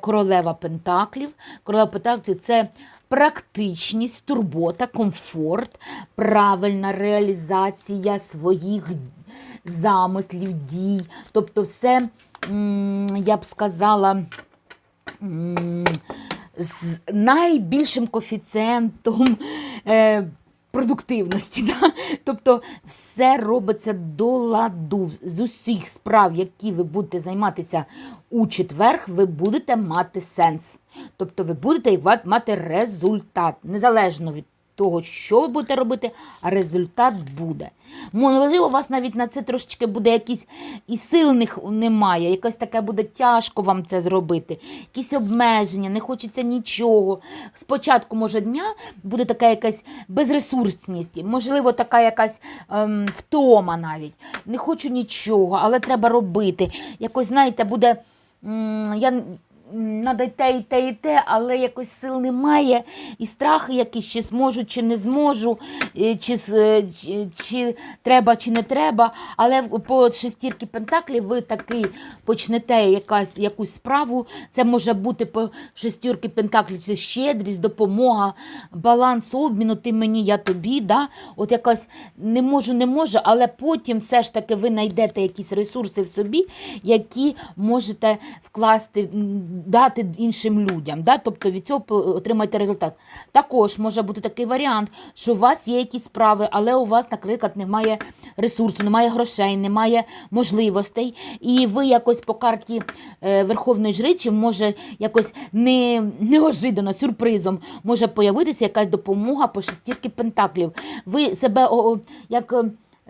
Королева Пентаклів. Королева Пентаклів це практичність, турбота, комфорт, правильна реалізація своїх замислів, дій. Тобто, все, я б сказала, з найбільшим коефіцієнтом е, продуктивності. Да? Тобто все робиться до ладу. З усіх справ, які ви будете займатися у четвер, ви будете мати сенс. Тобто ви будете мати результат, незалежно від того, що ви будете робити, а результат буде. Можливо, у вас навіть на це трошечки буде якісь і сил немає, якось таке буде тяжко вам це зробити, якісь обмеження, не хочеться нічого. Спочатку, може, дня буде така якась безресурсність, можливо, така якась ем, втома навіть. Не хочу нічого, але треба робити. Якось, знаєте, буде. м, Я Надо те, і те, і те, але якось сил немає, і страхи якісь, чи зможу, чи не зможу, е, чи, е, чи, чи треба, чи не треба. Але по шестірки Пентаклів ви таки почнете якась, якусь справу. Це може бути по шестірки Пентаклів, це щедрість, допомога, баланс обміну, ти мені, я тобі. Да? От якась не можу, не можу, але потім все ж таки ви знайдете якісь ресурси в собі, які можете вкласти, дати іншим людям. Да? Тобто від цього отримаєте результат. Також може бути такий варіант, що у вас є якісь справи, але у вас, наприклад, немає ресурсу, немає грошей, немає можливостей, і ви якось по карті е, Верховної Жричі може якось не, неожиданно, сюрпризом може появитися якась допомога по шестірки пентаклів. Ви себе як.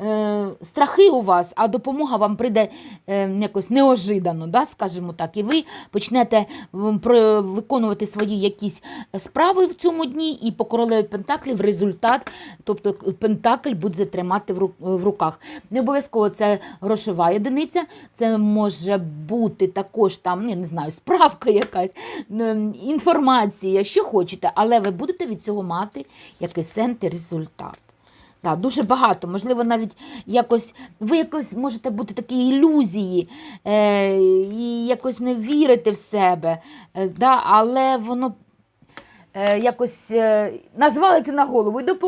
Е, страхи у вас, а допомога вам прийде е, якось неожиданно, да, скажімо так, і ви почнете виконувати свої якісь справи в цьому дні, і по королеві Пентаклів результат, тобто Пентакль буде тримати в руках. Не обов'язково це грошова одиниця, це може бути також там, я не знаю, справка якась, інформація, що хочете, але ви будете від цього мати якийсь результат. Так, дуже багато. Можливо, навіть якось ви якось можете бути такі ілюзії е, і якось не вірити в себе, е, да, але воно е, якось е, це на голову і допоможе.